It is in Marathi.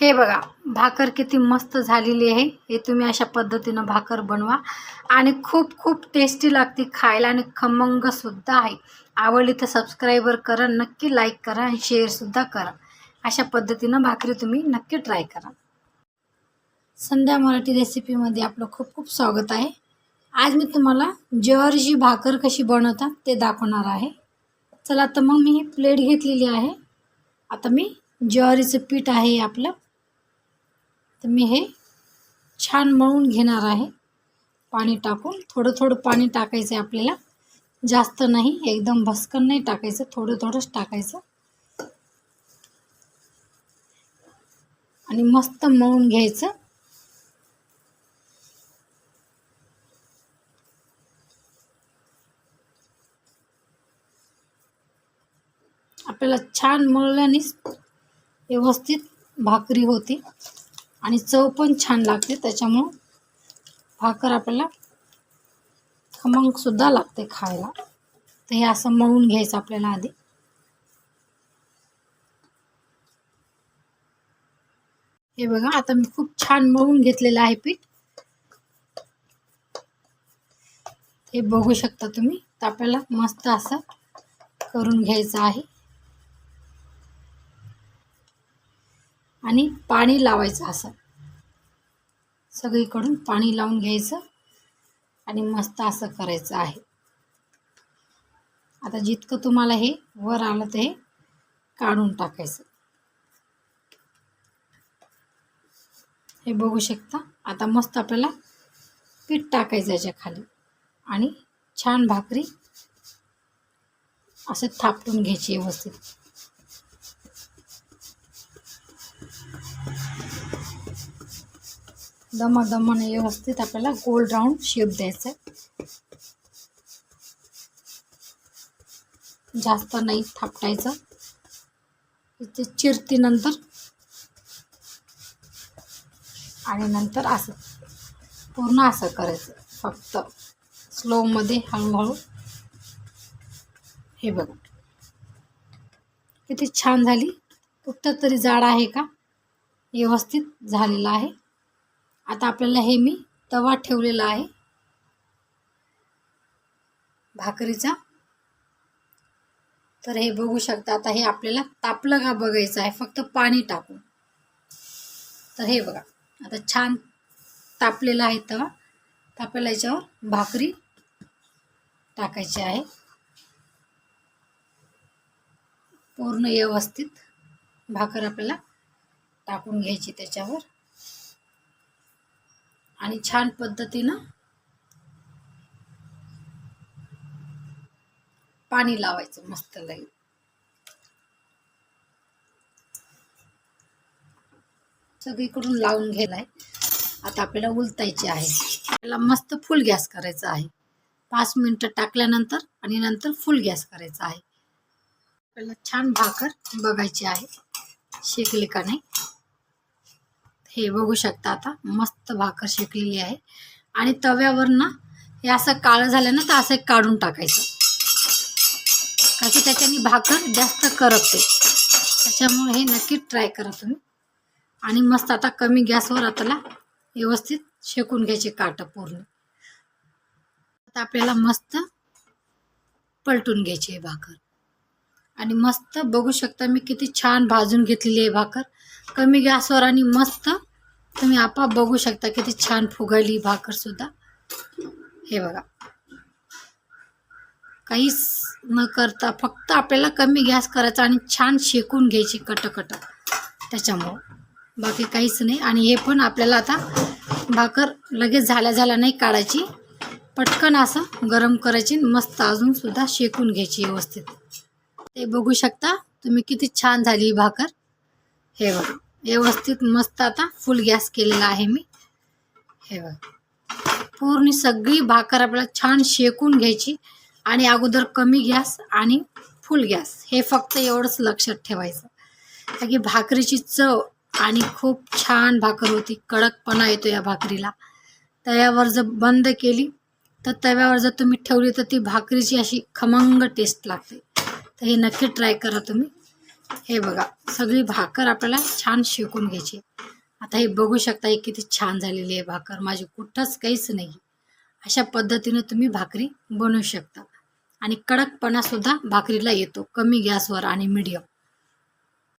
हे बघा भाकर किती मस्त झालेली आहे. हे तुम्ही अशा पद्धतीनं भाकर बनवा. आणि खूप खूप टेस्टी लागते खायला आणि खमंगसुद्धा आहे. आवडली तर सबस्क्राईबर करा नक्की लाईक करा आणि शेअरसुद्धा करा. अशा पद्धतीनं भाकरी तुम्ही नक्की ट्राय करा. संध्या मराठी रेसिपीमध्ये आपलं खूप खूप स्वागत आहे. आज मी तुम्हाला ज्वारीची भाकर कशी बनवतात ते दाखवणार आहे. चला तर मग मी ही प्लेट घेतलेली आहे. आता मी ज्वारीचं पीठ आहे आपलं. तर मी हे छान मळून घेणार आहे. पाणी टाकून थोडं थोडं पाणी टाकायचं आहे आपल्याला. जास्त नाही एकदम भस्कन नाही टाकायचं थोडं थोडंच टाकायचं. आणि मस्त मळून घ्यायचं. आपल्याला छान मळल्यानेच व्यवस्थित भाकरी होती. आणि चव पण छान लागते त्याच्यामुळं भाकर आपल्याला खमंगसुद्धा लागते खायला. तर हे असं मळून घ्यायचं आपल्याला आधी. हे बघा आता मी खूप छान मळून घेतलेलं आहे पीठ. हे बघू शकता तुम्ही. तर आपल्याला मस्त असं करून घ्यायचं आहे. आणि पाणी लावायचं असं. सगळीकडून पाणी लावून घ्यायचं आणि मस्त असं करायचं आहे. आता जितकं तुम्हाला हे वर आलं ते काढून टाकायचं. हे बघू शकता. आता मस्त आपल्याला पीठ टाकायचं याच्या खाली आणि छान भाकरी असं थापटून घ्यायची व्यवस्थित. दमादमाने व्यवस्थित आपल्याला गोल राऊंड शेप द्यायचा आहे जास्त नाही थापटायचं. इथे चिरती नंतर आणि नंतर असं पूर्ण असं करायचं. फक्त स्लोमध्ये हळूहळू. हे बघा. किती छान झाली. कुठं तरी जाड आहे का? व्यवस्थित झालेलं आहे. आता आपल्याला हे मी तवा ठेवलेला आहे. भाकरीचा. तर हे बघू शकता आता हे आपल्याला तापलं का बघायचं आहे फक्त पाणी टाकून. तर हे बघा आता छान तापलेला आहे तवा. तर आपल्याला याच्यावर भाकरी टाकायची आहे. पूर्ण व्यवस्थित भाकर आपल्याला टाकून घ्यायची त्याच्यावर. आणि छान पद्धतीनं पाणी लावायचं मस्त लई. सगळीकडून लावून घ्यायलाय आता आपल्याला उलटायची आहे. आपल्याला मस्त फुल गॅस करायचा आहे. पाच मिनटं टाकल्यानंतर आणि नंतर फुल गॅस करायचा आहे. आपल्याला छान भाकर बघायची आहे. शेकले का नाही? हे बघू शकता आता. मस्त भाकर शेकलेली आहे. आणि तव्यावर ना हे असं काळं झालं ना तर असं काढून टाकायचं. कारण की त्याच्याने भाकर जास्त करपते. त्याच्यामुळे हे नक्की ट्राय करा तुम्ही. आणि मस्त आता कमी गॅसवर आताला व्यवस्थित शेकून घ्यायचे काटं पूर्ण. आता आपल्याला मस्त पलटून घ्यायची आहे भाकर. आणि मस्त बघू शकता मी किती छान भाजून घेतलेली आहे भाकर. कमी गॅसवर आणि मस्त तुम्ही आपाप बघू शकता किती छान फुगायली भाकर सुद्धा. हे बघा. काहीच न करता फक्त आपल्याला कमी गॅस करायचा आणि छान शेकून घ्यायची कटकट. त्याच्यामुळं. बाकी काहीच नाही. आणि हे पण आपल्याला आता भाकर लगेच झाल्या झाल्या नाही काढायची. पटकन असं गरम करायची मस्त अजून सुद्धा शेकून घ्यायची व्यवस्थित. ते बघू शकता तुम्ही किती छान झाली भाकर. हे बघा. व्यवस्थित मस्त आता फुल गॅस केलेला आहे मी. हे बघ. पूर्ण सगळी भाकर आपल्याला छान शेकून घ्यायची आणि अगोदर कमी गॅस आणि फुल गॅस हे फक्त एवढंच लक्षात ठेवायचं. कारण की भाकरीची चव आणि खूप छान भाकर होती. कडकपणा येतो या भाकरीला. तव्यावर जर बंद केली तर तव्यावर जर तुम्ही ठेवली तर ती भाकरीची अशी खमंग टेस्ट लागते. तर हे नक्की ट्राय करा तुम्ही. हे बघा सगळी भाकर आपल्याला छान शेकून घ्यायची. आता हे बघू शकता हे किती छान झालेली आहे भाकर. माझी कुठंच काहीच नाही. अशा पद्धतीनं तुम्ही भाकरी बनवू शकता. आणि कडकपणा सुद्धा भाकरीला येतो. कमी गॅसवर आणि मिडियम